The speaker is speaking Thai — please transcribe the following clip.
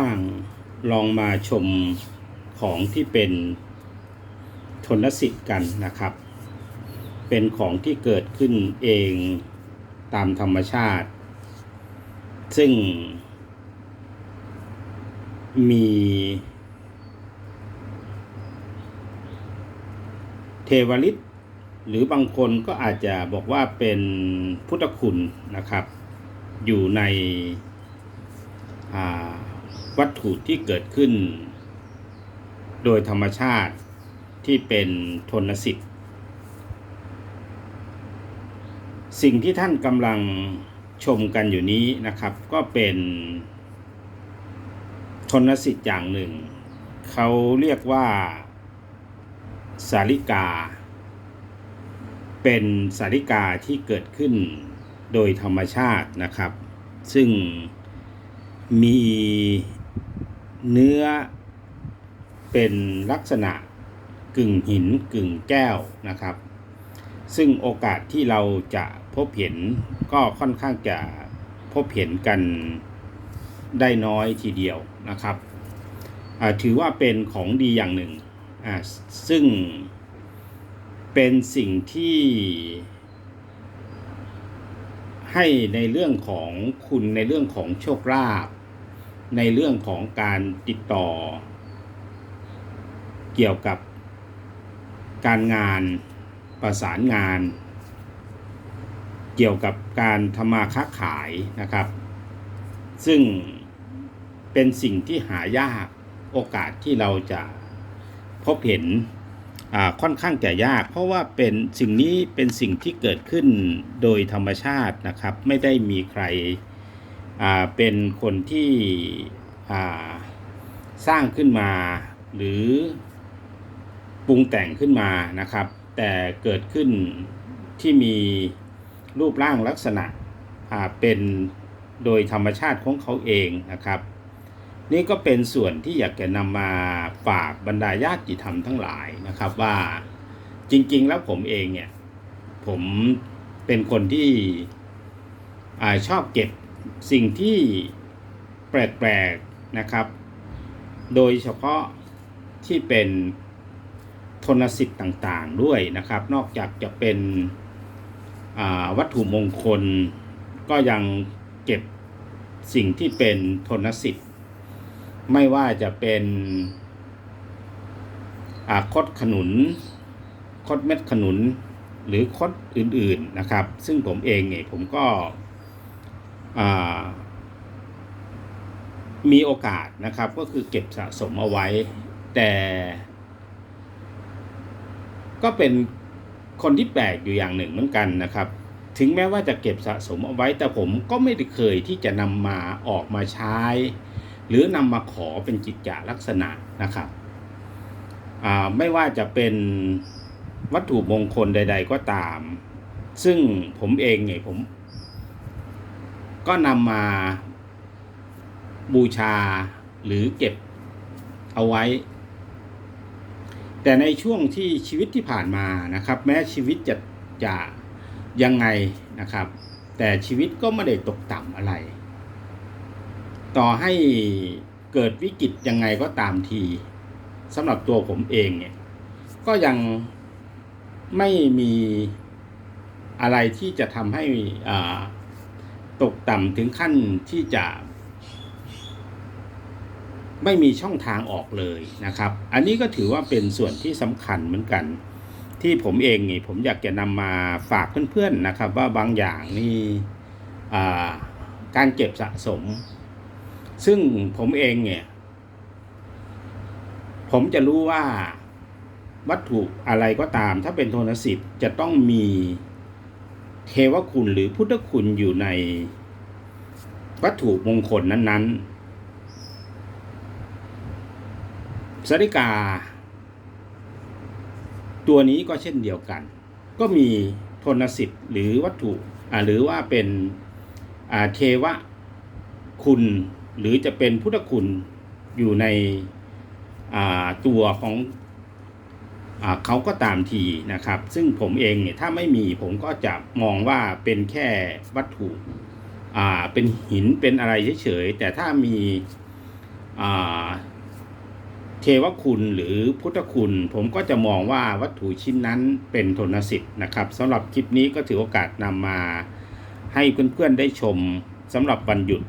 ้างลองมาชมของที่เป็นชนสิทธิ์กันนะครับ เป็นของที่เกิดขึ้นเองตามธรรมชาติ ซึ่ง มี เทวฤทธิ์หรือบางคนก็อาจจะบอกว่าเป็นพุทธคุณนะครับ อยู่ใน อ่า วัตถุที่เกิดขึ้น โดยธรรมชาติที่เป็นทนสิทธิ์ สิ่งที่ท่านกำลังชมกันอยู่นี้นะครับ ก็เป็นทนสิทธิ์อย่างหนึ่ง เขาเรียกว่าสาริกา เป็นสาริกาที่เกิดขึ้นโดยธรรมชาตินะครับ ซึ่งมี เนื้อเป็นลักษณะกึ่งหินกึ่งแก้วนะครับ ซึ่งโอกาสที่เราจะพบเห็นก็ค่อนข้างจะพบเห็นกันได้น้อยทีเดียวนะครับ ถือว่าเป็นของดีอย่างหนึ่ง ซึ่งเป็นสิ่งที่ให้ในเรื่องของคุณในเรื่องของโชคลาภ ในเรื่องของการติดต่อ เกี่ยวกับการงานประสานงาน เกี่ยวกับการทำมาค้าขายนะครับ ซึ่งเป็นสิ่งที่หายากโอกาสที่เราจะพบเห็นอ่าค่อนข้างจะยาก เพราะว่าเป็นสิ่งนี้เป็นสิ่งที่เกิดขึ้นโดยธรรมชาตินะครับ ไม่ได้มีใคร เป็นคนที่สร้างขึ้นมาหรือปรุงแต่งขึ้นมานะครับ แต่เกิดขึ้นที่มีรูปร่างลักษณะเป็นโดยธรรมชาติของเขาเองนะครับ นี่ก็เป็นส่วนที่อยากจะนำมาฝากบรรดาญาติธรรมทั้งหลายนะครับว่าจริง ๆ แล้วผมเองเนี่ยผมเป็นคนที่อชอบเก็บ สิ่งที่แปลกๆนะครับ โดยเฉพาะที่เป็นทนสิทธิ์ต่างๆด้วยนะครับ นอกจากจะเป็นวัตถุมงคล ก็ยังเก็บสิ่งที่เป็นทนสิทธิ์ ไม่ว่าจะเป็นคดขนุน คดเม็ดขนุนหรือคดอื่นๆนะครับ ซึ่งผมเองเนี่ยผมก็ มีโอกาสนะครับก็คือเก็บสะสมเอาไว้ แต่ ก็เป็นคนที่แปลกอยู่อย่างหนึ่งเหมือนกันนะครับ ถึงแม้ว่าจะเก็บสะสมเอาไว้ แต่ผมก็ไม่ได้เคยที่จะนำมาออกมาใช้ หรือนำมาขอเป็นจิตจาลักษณะนะครับไม่ว่าจะเป็นวัตถุมงคลใด ๆ ก็ตาม ซึ่งผมเองเนี่ยผม ก็นำมาบูชาหรือเก็บเอาไว้ แต่ในช่วงที่ชีวิตที่ผ่านมานะครับ แม้ชีวิตจะจะยังไงนะครับ แต่ชีวิตก็ไม่ได้ตกต่ำอะไร ต่อให้เกิดวิกฤตยังไงก็ตามทีสำหรับตัวผมเองเนี่ยก็ยังไม่มีอะไรที่จะทำให้อ่า ตกต่ำถึงขั้นที่จะ ไม่มีช่องทางออกเลยนะครับ อันนี้ก็ถือว่าเป็นส่วนที่สำคัญเหมือนกัน ที่ผมเองนี่ผมอยากจะนำมาฝากเพื่อนๆนะครับ ว่าบางอย่างนี่การเก็บสะสม ซึ่งผมเองเนี่ย ผมจะรู้ว่าวัตถุอะไรก็ตาม ถ้าเป็นโทนสิทธิ์จะต้องมี เทวคุณหรือพุทธคุณอยู่ในวัตถุมงคลนั้นๆสาริกา ตัวนี้ก็เช่นเดียวกัน ก็มีโทนสิทธิ์หรือวัตถุหรือว่าเป็นเทวคุณหรือจะเป็นพุทธคุณอยู่ในตัวของ เขาก็ตามทีนะครับ ซึ่งผมเองเนี่ยถ้าไม่มีผมก็จะมองว่าเป็นแค่วัตถุอ่าเป็นหินเป็นอะไรเฉยๆแต่ถ้ามีเทวคุณหรือพุทธคุณ ผมก็จะมองว่าวัตถุชิ้นนั้นเป็นทนสิทธิ์นะครับสำหรับคลิปนี้ก็ถือโอกาสนำมาให้เพื่อนๆได้ชมสำหรับวันหยุด